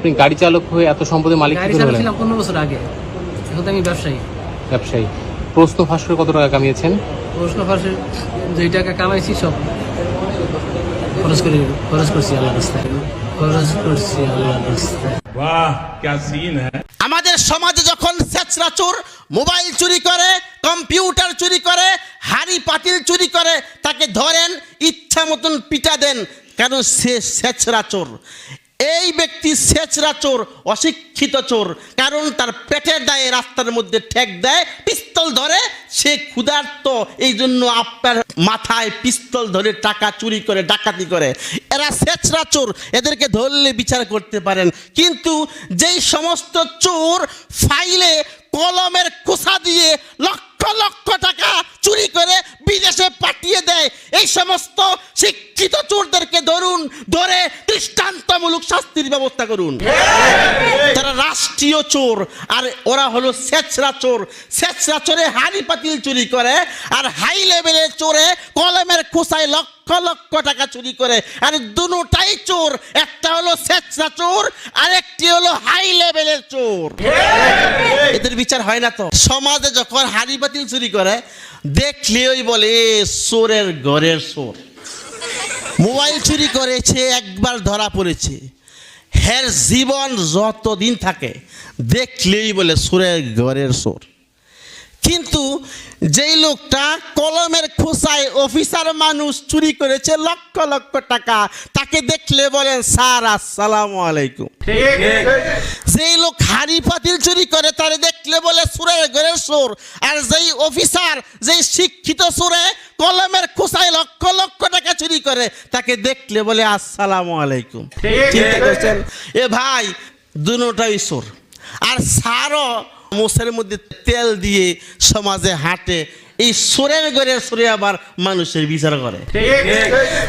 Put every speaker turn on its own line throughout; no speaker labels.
আপনি গাড়ি চালক হয়ে এত সম্পদের মালিক
গাড়ি
চালক
ছিলাম পনেরো বছর আগে। এখন আমি ব্যবসায়ী।
ব্যবসায়ী। প্রশ্ন ফাঁস করে কত টাকা কামিয়েছেন?
প্রশ্ন ফাঁসের যেই টাকা কামাইছি সব খরচ করি খরচ করছি আল্লাহ রাস্তায়। খরচ করছি আল্লাহ রাস্তায়।
বাহ ক্যা সিন
আমাদের সমাজে যখন সেচরা মোবাইল চুরি করে কম্পিউটার চুরি করে হাড়ি পাতিল চুরি করে তাকে ধরেন ইচ্ছা মতন পিটা দেন কারণ সে সেচরা এই ব্যক্তি ছেচরা চোর, অশিক্ষিত চোর, কারণ তার পেটের দায়ে রাস্তার মধ্যে ঠেক দেয়, পিস্তল ধরে, সে ক্ষুধার্ত। এই জন্য আপনার মাথায় পিস্তল ধরে টাকা চুরি করে, ডাকাতি করে। এরা ছেচরা চোর, এদেরকে ধরলে বিচার করতে পারেন। কিন্তু যেই সমস্ত চোর ফাইলে কলমের কুসা দিয়ে লক্ষ লক্ষ টাকা চুরি করে বিদেশে পাঠিয়ে দেয়, এই সমস্ত শিক্ষিত চোরদেরকে ধরুন, ধরে দৃষ্টান্তমূলক শাস্তির ব্যবস্থা করুন। তারা রাষ্ট্রীয় চোর আর ওরা হলো সেচরা চোর। সেচরা চোরে হাড়ি পাতিল চুরি করে আর হাই লেভেলের চোরে কলমের খোসায় লক্ষ লক্ষ টাকা চুরি করে। আর দুটাই চোর একটা হলো সেচরা চোর আরেকটি হলো হাই লেভেলের চোর। এদের বিচার হয় না তো। সমাজে যখন হাড়ি পাতিল চুরি করে দেখলে ওই বলে "এ, চোরের ঘরের চোর। মোবাইল চুরি করেছে, একবার ধরা পড়েছে। হের জীবন যতদিন থাকে, দেখলেই বলে সুরের ঘরের সোর। কিন্তু যেই লোকটা কলমের খোসায় অফিসার মানুষ চুরি করেছে লক্ষ লক্ষ টাকা, তাকে দেখলে বলেন স্যার, আসসালামু আলাইকুম। যেই লোক হাড়ি পাতিল চুরি করে, তারে দেখলে বলে, সুরের ঘরের সোর। আর যেই অফিসার, যেই শিক্ষিত সুরে কলমের খোসায় করে তাকে দেখলে বলে আসসালামু আলাইকুম। চিন্তা করছেন? এ ভাই দুটাই সোর আর সারও মোষের মধ্যে তেল দিয়ে সমাজে হাঁটে এই সুরের ঘরের সুরে আবার মানুষের বিচার করে।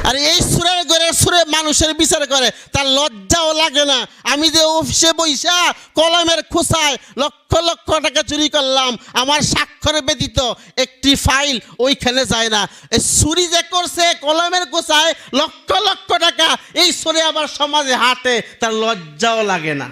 আর এই সুরের ঘরের সুরে মানুষের বিচার করে। তার লজ্জাও লাগে না। আমি যে অফিসে বইসা কলমের খোসায় লক্ষ লক্ষ টাকা চুরি করলাম, আমার স্বাক্ষর ব্যতীত একটি ফাইল ওইখানে যায় না। এই চুরি যে করছে কলমের খোসায় লক্ষ লক্ষ টাকা, এই সুরে আবার সমাজে হাতে, তার লজ্জাও লাগে না।